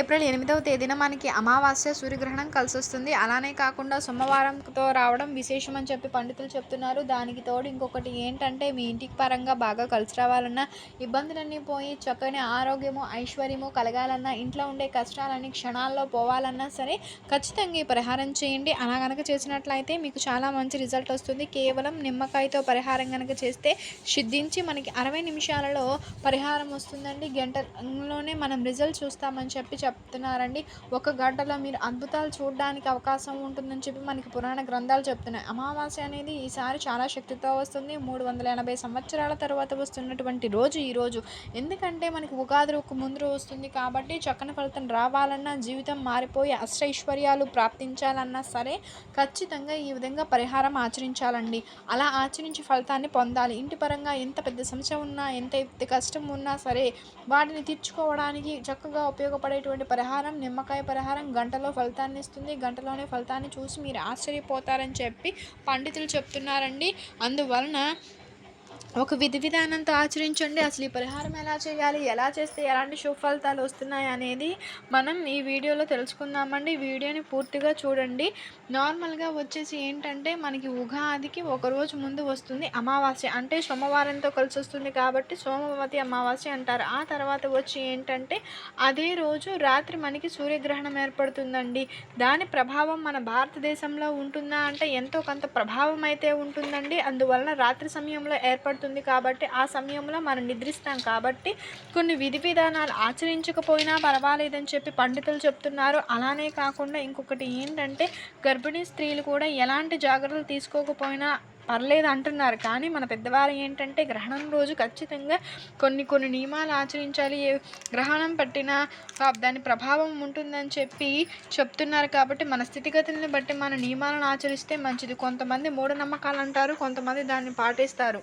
April ఎనిమిదవ తేదీన మనకి అమావాస్య సూర్యగ్రహణం కలిసి వస్తుంది అలానే కాకుండా సోమవారంతో రావడం విశేషం అని చెప్పి పండితులు చెప్తున్నారు. దానికి తోడు ఇంకొకటి ఏంటంటే మీ ఇంటికి పరంగా బాగా కలిసి రావాలన్నా ఇబ్బందులన్నీ పోయి చక్కని ఆరోగ్యము ఐశ్వర్యము కలగాలన్నా ఇంట్లో ఉండే కష్టాలన్నీ క్షణాల్లో పోవాలన్నా సరే ఖచ్చితంగా ఈ పరిహారం చేయండి. అలా కనుక చేసినట్లయితే మీకు చాలా మంచి రిజల్ట్ వస్తుంది. కేవలం నిమ్మకాయతో పరిహారం కనుక చేస్తే సిద్ధించి మనకి అరవై నిమిషాలలో పరిహారం వస్తుందండి. గంటలోనే మనం రిజల్ట్ చూస్తామని చెప్పి చెప్తున్నారండి. ఒక గంటలో మీరు అద్భుతాలు చూడడానికి అవకాశం ఉంటుందని చెప్పి మనకి పురాణ గ్రంథాలు చెప్తున్నాయి. అమావాస్య అనేది ఈసారి చాలా శక్తితో వస్తుంది. మూడు వందల ఎనభై సంవత్సరాల తర్వాత వస్తున్నటువంటి రోజు ఈరోజు ఎందుకంటే మనకి ఉగాది ఒక ముందు వస్తుంది కాబట్టి చక్కని ఫలితం రావాలన్నా జీవితం మారిపోయి అష్టైశ్వర్యాలు ప్రాప్తించాలన్నా సరే ఖచ్చితంగా ఈ విధంగా పరిహారం ఆచరించాలండి. అలా ఆచరించి ఫలితాన్ని పొందాలి. ఇంటి పరంగా ఎంత పెద్ద సమస్య ఉన్నా ఎంత కష్టం ఉన్నా సరే వాటిని తీర్చుకోవడానికి చక్కగా ఉపయోగపడేటువంటి పరిహారం నిమ్మకాయ పరిహారం గంటలో ఫలితాన్ని ఇస్తుంది. గంటలోనే ఫలితాన్ని చూసి మీరు ఆశ్చర్యపోతారని చెప్పి పండితులు చెప్తున్నారండి. అందువలన ఒక విధి విధానంతో ఆచరించండి. అసలు ఈ పరిహారం ఎలా చేయాలి? ఎలా చేస్తే ఎలాంటి శుభ వస్తున్నాయి అనేది మనం ఈ వీడియోలో తెలుసుకుందామండి. వీడియోని పూర్తిగా చూడండి. నార్మల్గా వచ్చేసి ఏంటంటే మనకి ఉగాదికి ఒకరోజు ముందు వస్తుంది అమావాస్య. అంటే సోమవారంతో కలిసి వస్తుంది కాబట్టి సోమవతి అమావాస్య అంటారు. ఆ తర్వాత వచ్చి ఏంటంటే అదే రోజు రాత్రి మనకి సూర్యగ్రహణం ఏర్పడుతుందండి. దాని ప్రభావం మన భారతదేశంలో ఉంటుందా? అంటే ఎంతో కొంత ప్రభావం అయితే ఉంటుందండి. అందువలన రాత్రి సమయంలో ఏర్పడుతుంది కాబట్టి ఆ సమయంలో మనం నిద్రిస్తాం కాబట్టి కొన్ని విధి విధానాలు ఆచరించకపోయినా పర్వాలేదని చెప్పి పండితులు చెప్తున్నారు. అలానే కాకుండా ఇంకొకటి ఏంటంటే గర్భిణీ స్త్రీలు కూడా ఎలాంటి జాగ్రత్తలు తీసుకోకపోయినా పర్లేదు అంటున్నారు. కానీ మన పెద్దవారు ఏంటంటే గ్రహణం రోజు ఖచ్చితంగా కొన్ని కొన్ని నియమాలు ఆచరించాలి. ఏ గ్రహణం పట్టిన దాని ప్రభావం ఉంటుందని చెప్పి చెప్తున్నారు కాబట్టి మన స్థితిగతులను బట్టి మన నియమాలను ఆచరిస్తే మంచిది. కొంతమంది మూఢనమ్మకాలు అంటారు కొంతమంది దాన్ని పాటిస్తారు.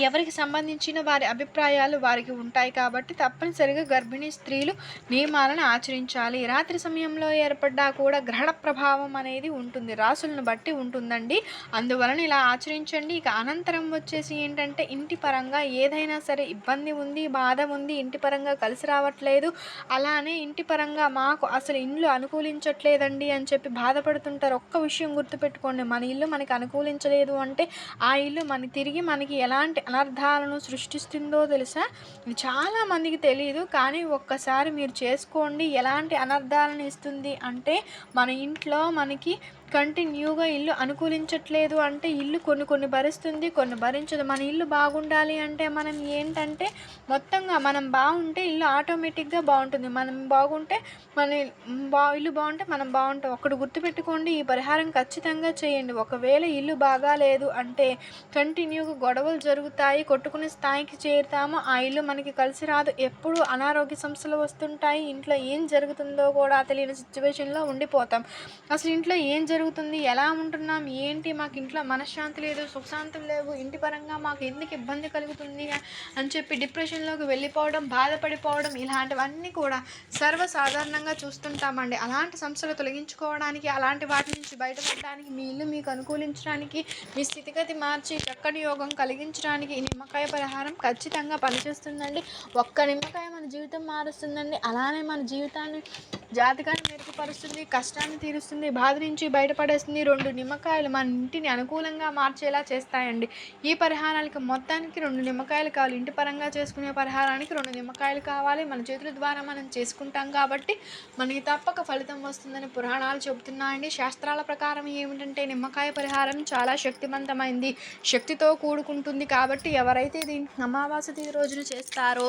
ఎవరికి సంబంధించిన వారి అభిప్రాయాలు వారికి ఉంటాయి కాబట్టి తప్పనిసరిగా గర్భిణీ స్త్రీలు నియమాలను ఆచరించాలి. రాత్రి సమయంలో ఏర్పడ్డా కూడా గ్రహణ ప్రభావం అనేది ఉంటుంది. రాసులను బట్టి ఉంటుందండి. అందువలన ఇలా ఆచరించండి. ఇక అనంతరం వచ్చేసి ఏంటంటే ఇంటి పరంగా ఏదైనా సరే ఇబ్బంది ఉంది బాధ ఉంది ఇంటి పరంగా కలిసి రావట్లేదు. అలానే ఇంటి పరంగా మాకు అసలు ఇల్లు అనుకూలించట్లేదండి అని చెప్పి బాధపడుతుంటారు. ఒక్క విషయం గుర్తుపెట్టుకోండి. మన ఇల్లు మనకి అనుకూలించలేదు అంటే ఆ ఇల్లు మన తిరిగి మనకి ఎలాంటి అనర్థాలను సృష్టిస్తుందో తెలుసా? ఇది చాలా మందికి తెలియదు కానీ ఒక్కసారి మీరు చేసుకోండి. ఎలాంటి అనర్థాలను ఇస్తుంది అంటే మన ఇంట్లో మనకి కంటిన్యూగా ఇల్లు అనుకూలించట్లేదు అంటే ఇల్లు కొన్ని కొన్ని భరిస్తుంది కొన్ని భరించదు. మన ఇల్లు బాగుండాలి అంటే మనం ఏంటంటే మొత్తంగా మనం బాగుంటే ఇల్లు ఆటోమేటిక్గా బాగుంటుంది. మనం బాగుంటే మన బా ఇల్లు బాగుంటే మనం బాగుంటాం. ఒకటి గుర్తుపెట్టుకోండి ఈ పరిహారం ఖచ్చితంగా చేయండి. ఒకవేళ ఇల్లు బాగాలేదు అంటే కంటిన్యూగా గొడవలు జరుగుతాయి కొట్టుకునే స్థాయికి చేరుతాము. ఆ ఇల్లు మనకి కలిసి రాదు. ఎప్పుడు అనారోగ్య సమస్యలు వస్తుంటాయి. ఇంట్లో ఏం జరుగుతుందో కూడా తెలియని సిచ్యువేషన్లో ఉండిపోతాం. అసలు ఇంట్లో ఏం జరుగుతుంది జరుగుతుంది? ఎలా ఉంటున్నాం? ఏంటి? మాకు ఇంట్లో మనశ్శాంతి లేదు సుఖశాంతులు లేవు ఇంటి పరంగా మాకు ఎందుకు ఇబ్బంది కలుగుతుంది అని చెప్పి డిప్రెషన్లోకి వెళ్ళిపోవడం బాధపడిపోవడం ఇలాంటివన్నీ కూడా సర్వసాధారణంగా చూస్తుంటామండి. అలాంటి సమస్యలు తొలగించుకోవడానికి అలాంటి వాటి నుంచి బయటపడడానికి మీ ఇల్లు మీకు అనుకూలించడానికి మీ స్థితిగతి మార్చి చక్కని యోగం కలిగించడానికి ఈ నిమ్మకాయ పరిహారం ఖచ్చితంగా పనిచేస్తుందండి. ఒక్క నిమ్మకాయ మన జీవితం మారుస్తుందండి. అలానే మన జీవితాన్ని జాతకాన్ని మెరుగుపరుస్తుంది కష్టాన్ని తీరుస్తుంది బాధ నుంచి బయట ఏర్పడేస్తుంది. రెండు నిమ్మకాయలు మన ఇంటిని అనుకూలంగా మార్చేలా చేస్తాయండి. ఈ పరిహారానికి మొత్తానికి రెండు నిమ్మకాయలు కావాలి. ఇంటి పరంగా చేసుకునే పరిహారానికి రెండు నిమ్మకాయలు కావాలి. మన చేతుల ద్వారా మనం చేసుకుంటాం కాబట్టి మనకి తప్పక ఫలితం వస్తుందని పురాణాలు చెబుతున్నాయండి. శాస్త్రాల ప్రకారం ఏమిటంటే నిమ్మకాయ పరిహారం చాలా శక్తివంతమైంది శక్తితో కూడుకుంటుంది కాబట్టి ఎవరైతే దీన్ని అమావాస్య రోజున చేస్తారో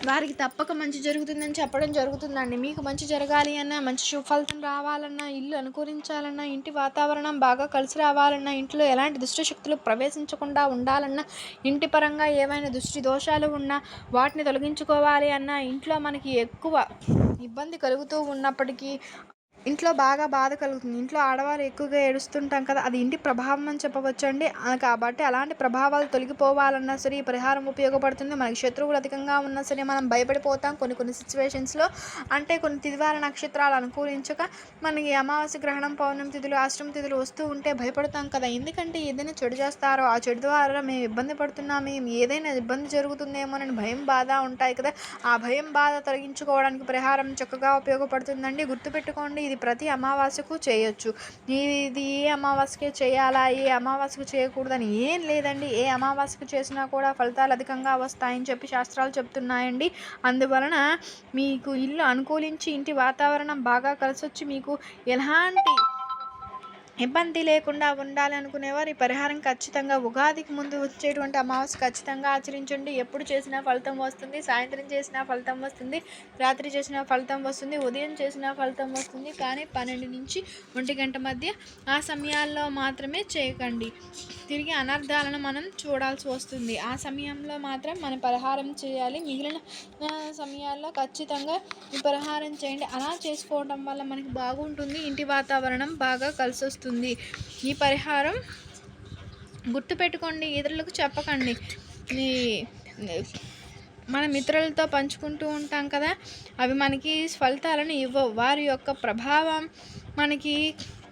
వారికి తప్పక మంచి జరుగుతుందని చెప్పడం జరుగుతుందండి. మీకు మంచి జరగాలి అన్నా మంచి సుఫలితం రావాలన్నా ఇల్లు అనుకూలించాలన్నా ఇంటి వాతావరణం బాగా కలిసి రావాలన్నా ఇంట్లో ఎలాంటి దుష్టశక్తులు ప్రవేశించకుండా ఉండాలన్నా ఇంటి పరంగా ఏవైనా దృష్టి దోషాలు ఉన్నా వాటిని తొలగించుకోవాలి అన్నా ఇంట్లో మనకి ఎక్కువ ఇబ్బంది కలుగుతూ ఉన్నప్పటికీ ఇంట్లో బాగా బాధ కలుగుతుంది. ఇంట్లో ఆడవారు ఎక్కువగా ఏడుస్తుంటాం కదా అది ఇంటి ప్రభావం అని చెప్పవచ్చండి. అండి కాబట్టి అలాంటి ప్రభావాలు తొలగిపోవాలన్నా సరే ఈ పరిహారం ఉపయోగపడుతుంది. మనకి శత్రువులు అధికంగా ఉన్నా సరే మనం భయపడిపోతాం కొన్ని కొన్ని సిచ్యువేషన్స్లో అంటే కొన్ని తిదివార నక్షత్రాలు అనుకూలించక మనకి అమావాస్య గ్రహణం పౌర్ణమి తిథులు అష్టమి తిథులు వస్తూ ఉంటే భయపడతాం కదా. ఎందుకంటే ఏదైనా చెడు చేస్తారో ఆ చెడు ద్వారా మేము ఇబ్బంది పడుతున్నాం మేము ఏదైనా ఇబ్బంది జరుగుతుందేమోనని భయం బాధ ఉంటాయి కదా. ఆ భయం బాధ తొలగించుకోవడానికి పరిహారం చక్కగా ఉపయోగపడుతుందండి. గుర్తుపెట్టుకోండి ఇది ప్రతి అమావాస్యకు చేయొచ్చు. ఇది ఏ అమావాస్యకే చేయాలా? ఏ అమావాస్యకు చేయకూడదని ఏం లేదండి. ఏ అమావాస్యకు చేసినా కూడా ఫలితాలు అధికంగా వస్తాయని చెప్పి శాస్త్రాలు చెప్తున్నాయండి. అందువలన మీకు ఇల్లు అనుకూలించి ఇంటి వాతావరణం బాగా కలిసొచ్చి మీకు ఎలాంటి ఇబ్బంది లేకుండా ఉండాలనుకునేవారు. ఈ పరిహారం ఖచ్చితంగా ఉగాదికి ముందు వచ్చేటువంటి అమావాస్య ఖచ్చితంగా ఆచరించండి. ఎప్పుడు చేసినా ఫలితం వస్తుంది. సాయంత్రం చేసినా ఫలితం వస్తుంది. రాత్రి చేసినా ఫలితం వస్తుంది. ఉదయం చేసినా ఫలితం వస్తుంది. కానీ పన్నెండు నుంచి ఒంటి గంట మధ్య ఆ సమయాల్లో మాత్రమే చేయకండి. తిరిగి అనర్థాలను మనం చూడాల్సి వస్తుంది. ఆ సమయంలో మాత్రం మనం పరిహారం చేయాలి. మిగిలిన సమయాల్లో ఖచ్చితంగా ఈ పరిహారం చేయండి. అలా చేసుకోవడం వల్ల మనకి బాగుంటుంది. ఇంటి వాతావరణం బాగా కలిసి వస్తుంది ఈ పరిహారం గుర్తుపెట్టుకోండి ఇతరులకు చెప్పకండి. ఈ మన మిత్రులతో పంచుకుంటూ ఉంటాం కదా అవి మనకి ఫలితాలను ఇవ్వవు. వారి యొక్క ప్రభావం మనకి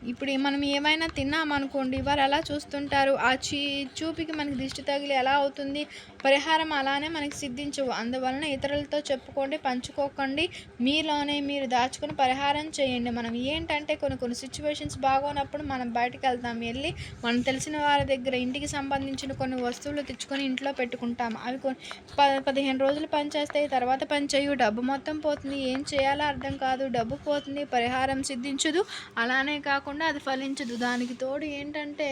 ఇప్పుడు మనం ఏమైనా తిన్నామనుకోండి వారు ఎలా చూస్తుంటారు ఆ చీ చూపుకి మనకి దిష్టి తగిలి ఎలా అవుతుంది? పరిహారం అలానే మనకి సిద్ధించవు. అందువలన ఇతరులతో చెప్పుకోండి పంచుకోకండి. మీలోనే మీరు దాచుకుని పరిహారం చేయండి. మనం ఏంటంటే కొన్ని కొన్ని సిచ్యువేషన్స్ బాగోనప్పుడు మనం బయటకు వెళ్తాం. వెళ్ళి మనం తెలిసిన వారి దగ్గర ఇంటికి సంబంధించిన కొన్ని వస్తువులు తెచ్చుకొని ఇంట్లో పెట్టుకుంటాం. అవి కొన్ని ప పదిహేను రోజులు పనిచేస్తాయి తర్వాత పనిచేయు డబ్బు మొత్తం పోతుంది. ఏం చేయాలో అర్థం కాదు. డబ్బు పోతుంది. పరిహారం సిద్ధించదు. అలానే కాకుండా అది ఫలించదు. దానికి తోడు ఏంటంటే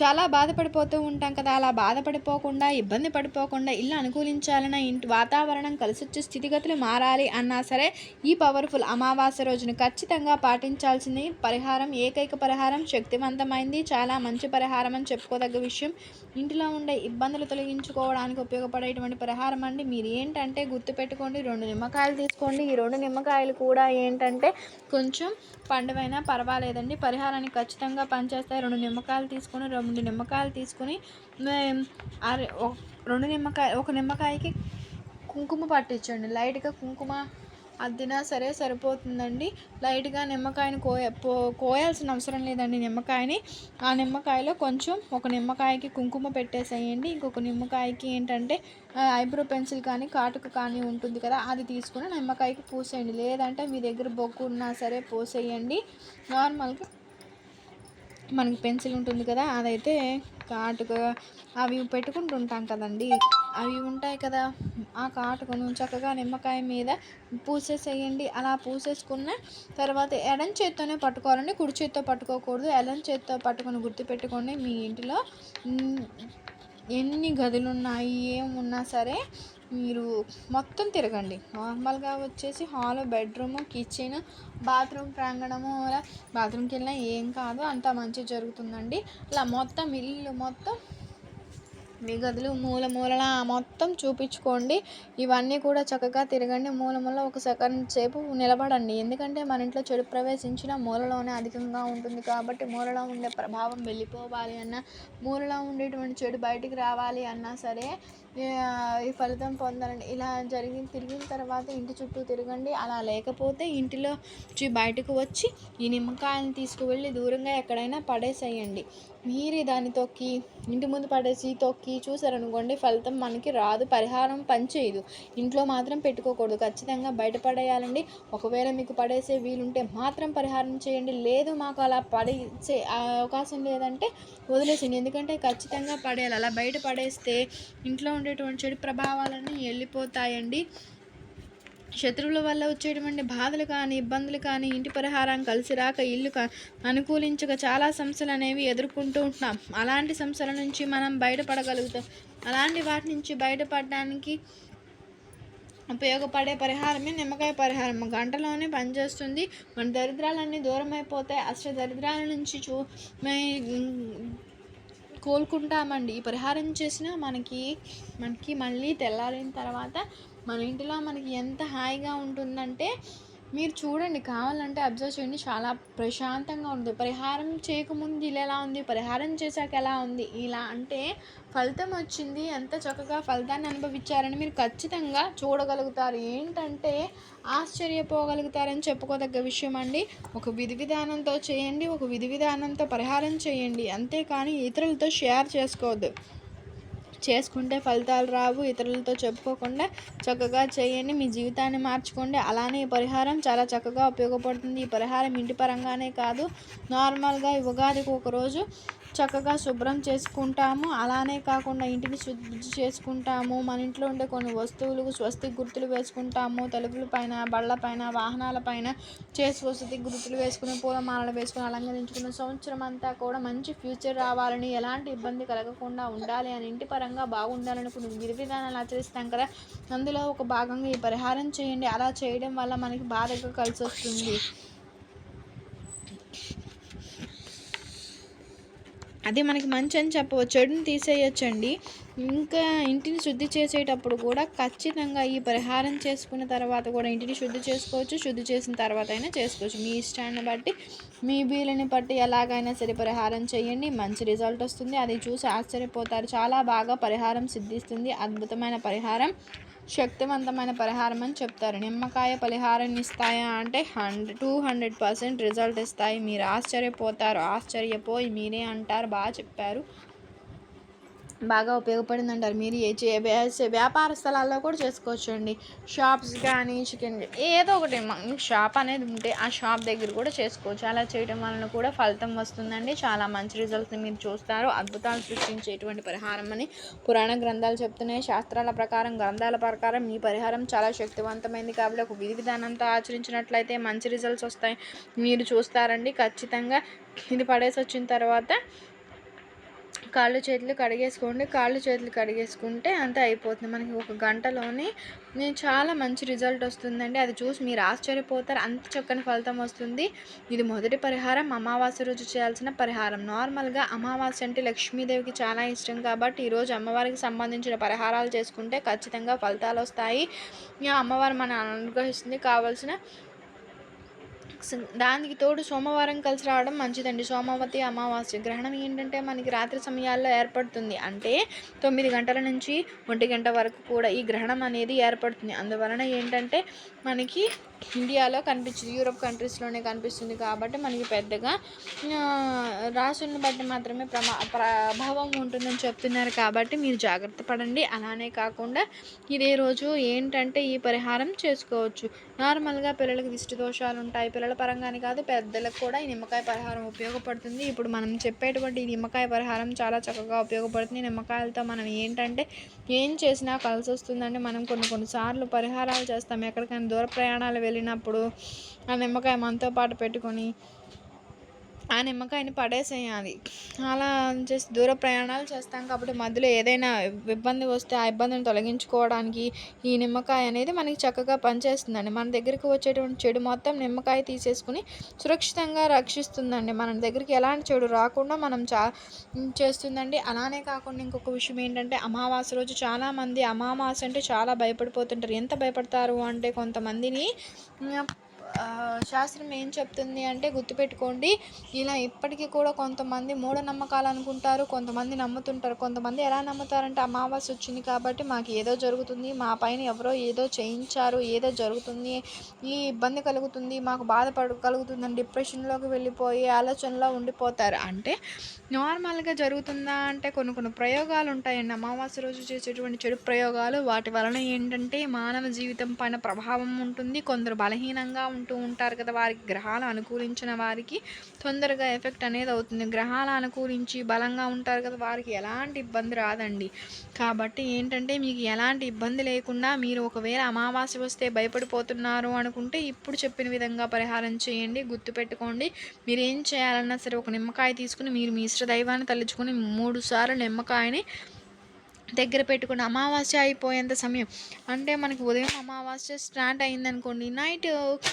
చాలా బాధపడిపోతూ ఉంటాం కదా. అలా బాధపడిపోకుండా ఇబ్బంది పడిపోకుండా ఇల్లు అనుకూలించాలన్న ఇంటి వాతావరణం కలిసి వచ్చే స్థితిగతులు మారాలి అన్నా సరే ఈ పవర్ఫుల్ అమావాస్య రోజును ఖచ్చితంగా పాటించాల్సింది పరిహారం ఏకైక పరిహారం శక్తివంతమైంది చాలా మంచి పరిహారం అని చెప్పుకోదగ్గ విషయం. ఇంటిలో ఉండే ఇబ్బందులు తొలగించుకోవడానికి ఉపయోగపడేటువంటి పరిహారం అండి. మీరు ఏంటంటే గుర్తుపెట్టుకోండి రెండు నిమ్మకాయలు తీసుకోండి. ఈ రెండు నిమ్మకాయలు కూడా ఏంటంటే కొంచెం పండువైనా పర్వాలేదండి. పరిహారానికి ఖచ్చితంగా పనిచేస్తాయి. రెండు నిమ్మకాయలు తీసుకొని రెండు నిమ్మకాయలు తీసుకొని రెండు నిమ్మకాయ ఒక నిమ్మకాయకి కుంకుమ పట్టించండి. లైట్గా కుంకుమ అద్దినా సరే సరిపోతుందండి. లైట్గా నిమ్మకాయని కోయ పో కోయాల్సిన అవసరం లేదండి నిమ్మకాయని. ఆ నిమ్మకాయలో కొంచెం ఒక నిమ్మకాయకి కుంకుమ పెట్టేసేయండి. ఇంకొక నిమ్మకాయకి ఏంటంటే ఐబ్రో పెన్సిల్ కానీ కాటుక కానీ ఉంటుంది కదా అది తీసుకుని నిమ్మకాయకి పూసేయండి. లేదంటే మీ దగ్గర బొగ్గు ఉన్నా సరే పోసేయండి. నార్మల్గా మనకి పెన్సిల్ ఉంటుంది కదా అదైతే కాటుక అవి పెట్టుకుంటుంటాం కదండి. అవి ఉంటాయి కదా ఆ కాటుకను చక్కగా నిమ్మకాయ మీద పూసేసేయండి. అలా పూసేసుకున్న తర్వాత ఎడం చేత్తోనే పట్టుకోవాలండి. కుడి చేత్తో పట్టుకోకూడదు. ఎడం చేత్తో పట్టుకొని గుర్తుపెట్టుకోండి మీ ఇంటిలో ఎన్ని గదులు ఉన్నాయి ఏమున్నా సరే మీరు మొత్తం తిరగండి. నార్మల్గా వచ్చేసి హాల్ బెడ్రూమ్ కిచెన్ బాత్రూమ్ ప్రాంగణము అలా బాత్రూమ్కి వెళ్ళినా ఏం కాదు అంతా మంచి జరుగుతుందండి. ఇలా మొత్తం ఇల్లు మొత్తం మీ గదులు మూల మూలల మొత్తం చూపించుకోండి. ఇవన్నీ కూడా చక్కగా తిరగండి. మూల మూల ఒక సెకండ్ సేపు నిలబడండి. ఎందుకంటే మన ఇంట్లో చెడు ప్రవేశించిన మూలలోనే అధికంగా ఉంటుంది కాబట్టి మూలలో ఉండే ప్రభావం వెళ్ళిపోవాలి అన్న మూలలో ఉండేటువంటి చెడు బయటికి రావాలి అన్నా సరే ఈ ఫలితం పొందాలండి ఇలా జరిగి తిరిగిన తర్వాత ఇంటి చుట్టూ తిరగండి. అలా లేకపోతే ఇంటిలో బయటకు వచ్చి ఈ నిమ్మకాయలను తీసుకువెళ్ళి దూరంగా ఎక్కడైనా పడేసేయండి. మీరే దాన్ని తొక్కి ఇంటి ముందు పడేసి తొక్కి చూసారనుకోండి ఫలితం మనకి రాదు పరిహారం పనిచేయదు. ఇంట్లో మాత్రం పెట్టుకోకూడదు. ఖచ్చితంగా బయట పడేయాలండి. ఒకవేళ మీకు పడేసే వీలుంటే మాత్రం పరిహారం చేయండి. లేదు మాకు అలా పడేసే అవకాశం లేదంటే వదిలేసింది ఎందుకంటే ఖచ్చితంగా పడేయాలి. అలా బయట పడేస్తే ఇంట్లో ఉండేటువంటి చెడు ప్రభావాలన్నీ వెళ్ళిపోతాయండి శత్రువుల వల్ల వచ్చేటువంటి బాధలు కానీ ఇబ్బందులు కానీ ఇంటి పరిహారం కలిసి రాక ఇల్లు కా అనుకూలించక చాలా సమస్యలు అనేవి ఎదుర్కొంటూ ఉంటున్నాం. అలాంటి సమస్యల నుంచి మనం బయటపడగలుగుతాం. అలాంటి వాటి నుంచి బయటపడడానికి ఉపయోగపడే పరిహారమే నిమ్మకాయ పరిహారం. గంటలోనే పనిచేస్తుంది మన దరిద్రాలన్నీ దూరం అయిపోతాయి అష్ట దరిద్రాల నుంచి చూ కోలుకుంటామండి. ఈ పరిహారం చేసినా మనకి మనకి మళ్ళీ తెల్లారిన తర్వాత మన ఇంటిలో మనకి ఎంత హాయిగా ఉంటుందంటే మీరు చూడండి కావాలంటే అబ్జర్వ్ చేయండి. చాలా ప్రశాంతంగా ఉంది. పరిహారం చేయకముందు ఇలా ఎలా ఉంది? పరిహారం చేశాక ఎలా ఉంది? ఇలా అంటే ఫలితం వచ్చింది. ఎంత చక్కగా ఫలితాన్ని అనుభవించారని మీరు ఖచ్చితంగా చూడగలుగుతారు. ఏంటంటే ఆశ్చర్యపోగలుగుతారని చెప్పుకోదగ్గ విషయం అండి. ఒక విధి విధానంతో చేయండి. ఒక విధి విధానంతో పరిహారం చేయండి. అంతేకాని ఇతరులతో షేర్ చేసుకోవద్దు. చేసుకుంటే ఫలితాలు రావు ఇతరులతో చెప్పుకోకుండా చక్కగా చేయండి మీ జీవితాన్ని మార్చుకోండి. అలానే ఈ పరిహారం చాలా చక్కగా ఉపయోగపడుతుంది. ఈ పరిహారం ఇంటి పరంగానే కాదు నార్మల్గా ఉగాదికి ఒకరోజు చక్కగా శుభ్రం చేసుకుంటాము. అలానే కాకుండా ఇంటిని శుద్ధి చేసుకుంటాము. మన ఇంట్లో ఉండే కొన్ని వస్తువులు స్వస్తి గుర్తులు వేసుకుంటాము. తలుపుల పైన బళ్ళ పైన వాహనాల పైన చేసి స్వస్తి గుర్తులు వేసుకుని పూలమాలలు వేసుకుని అలంకరించుకున్న సంవత్సరం అంతా కూడా మంచి ఫ్యూచర్ రావాలని ఎలాంటి ఇబ్బంది కలగకుండా ఉండాలి అని ఇంటి పరంగా బాగుండాలని కొన్ని విధి విధానాలు ఆచరిస్తాం కదా. అందులో ఒక భాగంగా ఈ పరిహారం చేయండి. అలా చేయడం వల్ల మనకి బాధగా కలిసి వస్తుంది అది మనకి మంచి అని చెప్పవచ్చు చెడుని తీసేయచ్చండి. ఇంకా ఇంటిని శుద్ధి చేసేటప్పుడు కూడా ఖచ్చితంగా ఈ పరిహారం చేసుకున్న తర్వాత కూడా ఇంటిని శుద్ధి చేసుకోవచ్చు శుద్ధి చేసిన తర్వాత అయినా చేసుకోవచ్చు. మీ ఇష్టాన్ని బట్టి మీ వీలుని బట్టి ఎలాగైనా సరే పరిహారం చేయండి. మంచి రిజల్ట్ వస్తుంది. అది చూసి ఆశ్చర్యపోతారు. చాలా బాగా పరిహారం సిద్ధిస్తుంది. అద్భుతమైన పరిహారం. శక్తివంతమైన పరిహారం అని చెప్తారు. నిమ్మకాయ పరిహారం ఇస్తాయా అంటే hundred to hundred percent result ఇస్తాయి. మీరు ఆశ్చర్యపోతారు. ఆశ్చర్యపోయి మీరే అంటారు. బాగా చెప్పారు. బాగా ఉపయోగపడింది అంటారు మీరు ఏ చే వ్యాపార స్థలాల్లో కూడా చేసుకోవచ్చు అండి షాప్స్ కానీ చికెన్ ఏదో ఒకటి షాప్ అనేది ఉంటే ఆ షాప్ దగ్గర కూడా చేసుకోవచ్చు. అలా చేయడం వలన కూడా ఫలితం వస్తుందండి. చాలా మంచి రిజల్ట్స్ని మీరు చూస్తారు. అద్భుతాలు సృష్టించేటువంటి పరిహారం అని పురాణ గ్రంథాలు చెప్తున్నాయి. శాస్త్రాల ప్రకారం గ్రంథాల ప్రకారం మీ పరిహారం చాలా శక్తివంతమైంది. కాబట్టి ఒక విధి విధానంతో ఆచరించినట్లయితే మంచి రిజల్ట్స్ వస్తాయి. మీరు చూస్తారండి. ఖచ్చితంగా ఇది పడేసి వచ్చిన తర్వాత కాళ్ళు చేతులు కడిగేసుకోండి. కాళ్ళు చేతులు కడిగేసుకుంటే అంతే అయిపోతుంది. మనకి ఒక గంటలోనే నేను చాలా మంచి రిజల్ట్ వస్తుందండి. అది చూసి మీరు ఆశ్చర్యపోతారు. అంత చక్కని ఫలితం వస్తుంది. ఇది మొదటి పరిహారం. అమావాస్య రోజు చేయాల్సిన పరిహారం. నార్మల్గా అమావాస్య అంటే లక్ష్మీదేవికి చాలా ఇష్టం కాబట్టి ఈరోజు అమ్మవారికి సంబంధించిన పరిహారాలు చేసుకుంటే ఖచ్చితంగా ఫలితాలు వస్తాయి. అమ్మవారు మన అనుగ్రహిస్తుంది. కావాల్సిన దానికి తోడు సోమవారం కలిసి రావడం మంచిదండి. సోమవతి అమావాస్య గ్రహణం ఏంటంటే మనకి రాత్రి సమయాల్లో ఏర్పడుతుంది. అంటే తొమ్మిది గంటల నుంచి ఒంటి గంట వరకు కూడా ఈ గ్రహణం అనేది ఏర్పడుతుంది. అందువలన ఏంటంటే మనకి ఇండియాలో కనిపించింది యూరోప్ కంట్రీస్లోనే కనిపిస్తుంది కాబట్టి మనకి పెద్దగా రాసులను బట్టి మాత్రమే ప్రమా ప్రభావం ఉంటుందని చెప్తున్నారు కాబట్టి మీరు జాగ్రత్త పడండి. అలానే కాకుండా ఇదే రోజు ఏంటంటే ఈ పరిహారం చేసుకోవచ్చు. నార్మల్గా పిల్లలకి దిష్టి దోషాలు ఉంటాయి. పిల్లల పరంగానే కాదు పెద్దలకు కూడా ఈ నిమ్మకాయ పరిహారం ఉపయోగపడుతుంది. ఇప్పుడు మనం చెప్పేటువంటి ఈ నిమ్మకాయ పరిహారం చాలా చక్కగా ఉపయోగపడుతుంది. నిమ్మకాయలతో మనం ఏంటంటే ఏం చేసినా కలిసి వస్తుందంటే మనం కొన్ని కొన్నిసార్లు పరిహారాలు చేస్తాం. ఎక్కడికైనా దూర ప్రయాణాలు వెళ్ళినప్పుడు ఆ నిమ్మకాయ మనతో పాటు పెట్టుకొని ఆ నిమ్మకాయని పడేసేయాలి. అలా చేసి దూర ప్రయాణాలు చేస్తాం కాబట్టి మధ్యలో ఏదైనా ఇబ్బంది వస్తే ఆ ఇబ్బందిని తొలగించుకోవడానికి ఈ నిమ్మకాయ అనేది మనకి చక్కగా పనిచేస్తుందండి. మన దగ్గరికి వచ్చేటువంటి చెడు మొత్తం నిమ్మకాయ తీసేసుకుని సురక్షితంగా రక్షిస్తుందండి. మన దగ్గరికి ఎలాంటి చెడు రాకుండా మనం చా చేస్తుందండి. అలానే కాకుండా ఇంకొక విషయం ఏంటంటే అమావాస్య రోజు చాలామంది అమావాస్య అంటే చాలా భయపడిపోతుంటారు. ఎంత భయపడతారు అంటే కొంతమందిని శాస్త్రం ఏం చెప్తుంది అంటే గుర్తుపెట్టుకోండి ఇలా ఇప్పటికీ కూడా కొంతమంది మూఢనమ్మకాలు అనుకుంటారు కొంతమంది నమ్ముతుంటారు. కొంతమంది ఎలా నమ్ముతారంటే అమావాస్య వచ్చింది కాబట్టి మాకు ఏదో జరుగుతుంది మా పైన ఎవరో ఏదో చేయించారు ఏదో జరుగుతుంది ఈ ఇబ్బంది కలుగుతుంది మాకు బాధపడు కలుగుతుందని డిప్రెషన్లోకి వెళ్ళిపోయి ఆలోచనలో ఉండిపోతారు. అంటే నార్మల్గా జరుగుతుందా అంటే కొన్ని కొన్ని ప్రయోగాలు ఉంటాయండి. అమావాస్య రోజు చేసేటువంటి చెడు ప్రయోగాలు వాటి వలన ఏంటంటే మానవ జీవితం పైన ప్రభావం ఉంటుంది కొందరు బలహీనంగా ఉంటూ ఉంటారు కదా వారికి గ్రహాలు అనుకూలించిన వారికి తొందరగా ఎఫెక్ట్ అనేది అవుతుంది. గ్రహాలు అనుకూలించి బలంగా ఉంటారు కదా వారికి ఎలాంటి ఇబ్బంది రాదండి. కాబట్టి ఏంటంటే మీకు ఎలాంటి ఇబ్బంది లేకుండా మీరు ఒకవేళ అమావాస్య వస్తే భయపడిపోతున్నారు అనుకుంటే ఇప్పుడు చెప్పిన విధంగా పరిహారం చేయండి గుర్తుపెట్టుకోండి మీరు ఏం చేయాలన్నా సరే ఒక నిమ్మకాయ తీసుకుని మీరు మీ ఇష్ట దైవాన్ని తలుచుకుని మూడు సార్లు నిమ్మకాయని దగ్గర పెట్టుకుని అమావాస్య అయిపోయేంత సమయం. అంటే మనకి ఉదయం అమావాస్య స్టార్ట్ అయిందనుకోండి నైట్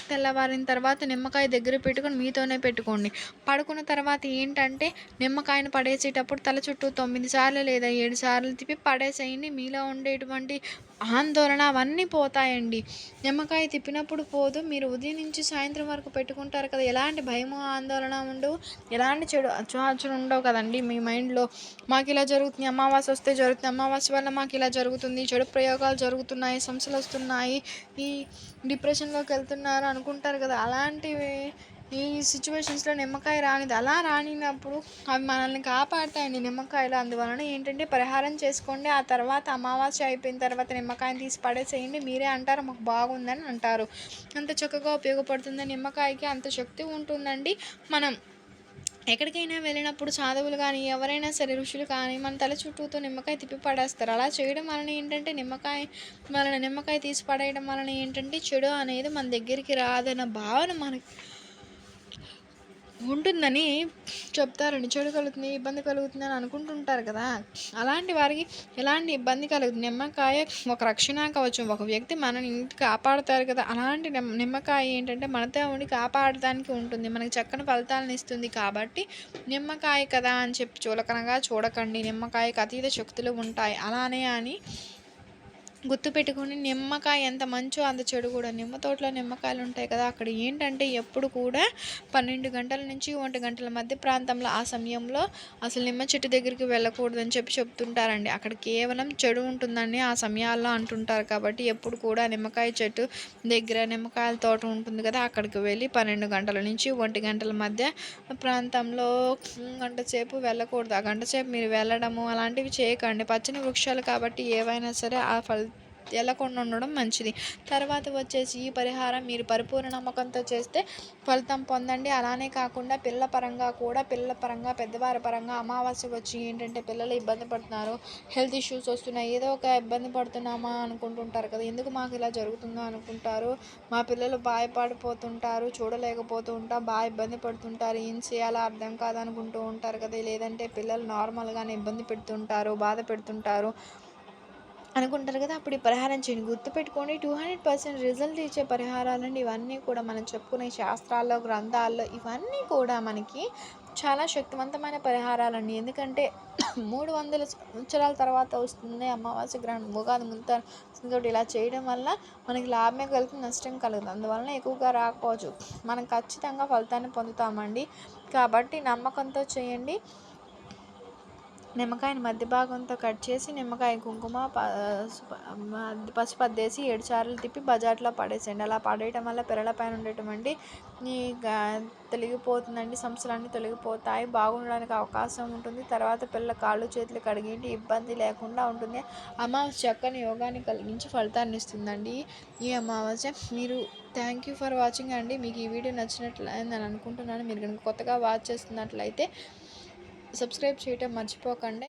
తెల్లవారిన తర్వాత నిమ్మకాయ దగ్గర పెట్టుకొని మీతోనే పెట్టుకోండి. పడుకున్న తర్వాత ఏంటంటే నిమ్మకాయను పడేసేటప్పుడు తల చుట్టూ తొమ్మిది సార్లు లేదా ఏడు సార్లు తిప్పి పడేసేయండి. మీలో ఉండేటువంటి ఆందోళన అవన్నీ పోతాయండి. నిమ్మకాయ తిప్పినప్పుడు పోదు. మీరు ఉదయం నుంచి సాయంత్రం వరకు పెట్టుకుంటారు కదా ఎలాంటి భయము ఆందోళన ఉండవు. ఎలాంటి చెడు అచ్చుహాచులు ఉండవు కదండి. మీ మైండ్లో మాకు ఇలా జరుగుతుంది అమావాస్య వస్తే జరుగుతుంది అమావాస్య వల్ల మాకు ఇలా జరుగుతుంది చెడు ప్రయోగాలు జరుగుతున్నాయి సమస్యలు వస్తున్నాయి ఈ డిప్రెషన్లోకి వెళ్తున్నారు అనుకుంటారు కదా అలాంటివి ఈ సిచ్యువేషన్స్లో నిమ్మకాయ రానిది. అలా రానినప్పుడు అవి మనల్ని కాపాడుతాయండి నిమ్మకాయలు. అందువలన ఏంటంటే పరిహారం చేసుకోండి. ఆ తర్వాత అమావాస్య అయిపోయిన తర్వాత నిమ్మకాయని తీసి పడేసేయండి. మీరే అంటారు మాకు బాగుందని అంటారు. అంత చక్కగా ఉపయోగపడుతుంది నిమ్మకాయకి. అంత శక్తి ఉంటుందండి. మనం ఎక్కడికైనా వెళ్ళినప్పుడు సాధువులు కానీ ఎవరైనా సరే ఋషులు కానీ మన తల చుట్టూతో నిమ్మకాయ తిప్పి పడేస్తారు. అలా చేయడం వలన ఏంటంటే నిమ్మకాయ వలన నిమ్మకాయ తీసి పడేయడం వలన ఏంటంటే చెడు అనేది మన దగ్గరికి రాదన్న భావన మనకి ఉంటుందని చెప్తారండి చెడు కలుగుతుంది ఇబ్బంది కలుగుతుంది అని అనుకుంటుంటారు కదా. అలాంటి వారికి ఎలాంటి ఇబ్బంది కలుగుతుంది నిమ్మకాయ ఒక రక్షణ కావచ్చు. ఒక వ్యక్తి మనని ఇంటి కాపాడుతారు కదా. అలాంటి నిమ్మకాయ ఏంటంటే మనతో ఉండి కాపాడడానికి ఉంటుంది. మనకి చక్కని ఫలితాలను ఇస్తుంది కాబట్టి నిమ్మకాయ కదా అని చెప్పి చూలకనగా చూడకండి. నిమ్మకాయకు అతీత శక్తులు ఉంటాయి. అలానే అని గుర్తుపెట్టుకుని నిమ్మకాయ ఎంత మంచో అంత చెడు కూడా. నిమ్మ తోటలో నిమ్మకాయలు ఉంటాయి కదా అక్కడ ఏంటంటే ఎప్పుడు కూడా పన్నెండు గంటల నుంచి ఒంటి గంటల మధ్య ప్రాంతంలో ఆ సమయంలో అసలు నిమ్మ చెట్టు దగ్గరికి వెళ్ళకూడదని చెప్పి చెప్తుంటారండి. అక్కడ కేవలం చెడు ఉంటుందని ఆ సమయాల్లో అంటుంటారు కాబట్టి ఎప్పుడు కూడా నిమ్మకాయ చెట్టు దగ్గర నిమ్మకాయల తోట ఉంటుంది కదా అక్కడికి వెళ్ళి పన్నెండు గంటల నుంచి ఒంటి గంటల మధ్య ప్రాంతంలో గంట సేపు వెళ్ళకూడదు. ఆ గంట సేపు మీరు వెళ్ళడము అలాంటివి చేయకండి. పచ్చని వృక్షాలు కాబట్టి ఏవైనా సరే ఆ ఫలి వెళ్ళకుండా ఉండడం మంచిది. తర్వాత వచ్చేసి ఈ పరిహారం మీరు పరిపూర్ణ నమ్మకంతో చేస్తే ఫలితం పొందండి. అలానే కాకుండా పిల్లల పరంగా కూడా పిల్లల పరంగా పెద్దవారి పరంగా అమావాస్య వచ్చి ఏంటంటే పిల్లలు ఇబ్బంది పడుతున్నారు. హెల్త్ ఇష్యూస్ వస్తున్నాయి. ఏదో ఒక ఇబ్బంది పడుతున్నామా అనుకుంటుంటారు కదా. ఎందుకు మాకు ఇలా జరుగుతుందో అనుకుంటారు. మా పిల్లలు భయపడిపోతుంటారు చూడలేకపోతూ ఉంటా బాగా ఇబ్బంది పడుతుంటారు. ఏం చేయాలో అర్థం కాదనుకుంటూ ఉంటారు కదా. లేదంటే పిల్లలు నార్మల్గానే ఇబ్బంది పెడుతుంటారు బాధ పెడుతుంటారు. అనుకుంటారు కదా అప్పుడు ఈ పరిహారం చేయండి. గుర్తుపెట్టుకోండి టూ హండ్రెడ్ పర్సెంట్ రిజల్ట్ ఇచ్చే పరిహారాలండి. ఇవన్నీ కూడా మనం చెప్పుకునే శాస్త్రాల్లో గ్రంథాల్లో ఇవన్నీ కూడా మనకి చాలా శక్తివంతమైన పరిహారాలండి. ఎందుకంటే మూడు వందల సంవత్సరాల తర్వాత వస్తుంది అమావాస్య గ్రహణం ఉగాది ముందు ఇలా చేయడం వల్ల మనకి లాభమే కలుగుతుంది నష్టం కలుగుతుంది. అందువలన ఎక్కువగా రాకపోవచ్చు. మనం ఖచ్చితంగా ఫలితాన్ని పొందుతామండి. కాబట్టి నమ్మకంతో చేయండి. నిమ్మకాయని మధ్య భాగంతో కట్ చేసి నిమ్మకాయ కుంకుమ పసుపు అద్దేసి ఏడు సార్లు తిప్పి బజార్లో పడేసేయండి. అలా పడేయటం వల్ల పిల్లల పైన ఉండేటువంటి ఈ తొలగిపోతుందండి. సమస్యలన్నీ తొలగిపోతాయి. బాగుండడానికి అవకాశం ఉంటుంది. తర్వాత పిల్లల కాళ్ళు చేతులు కడిగేంటి ఇబ్బంది లేకుండా ఉంటుంది. అమావాస్య చక్కని యోగాన్ని కలిగించి ఫలితాన్ని ఇస్తుందండి ఈ అమావాస్య. మీరు థ్యాంక్ యూ ఫర్ వాచింగ్ అండి. మీకు ఈ వీడియో నచ్చినట్లు నేను అనుకుంటున్నాను. మీరు కనుక కొత్తగా వాచ్ చేస్తున్నట్లయితే సబ్స్క్రైబ్ చేయటం మర్చిపోకండి.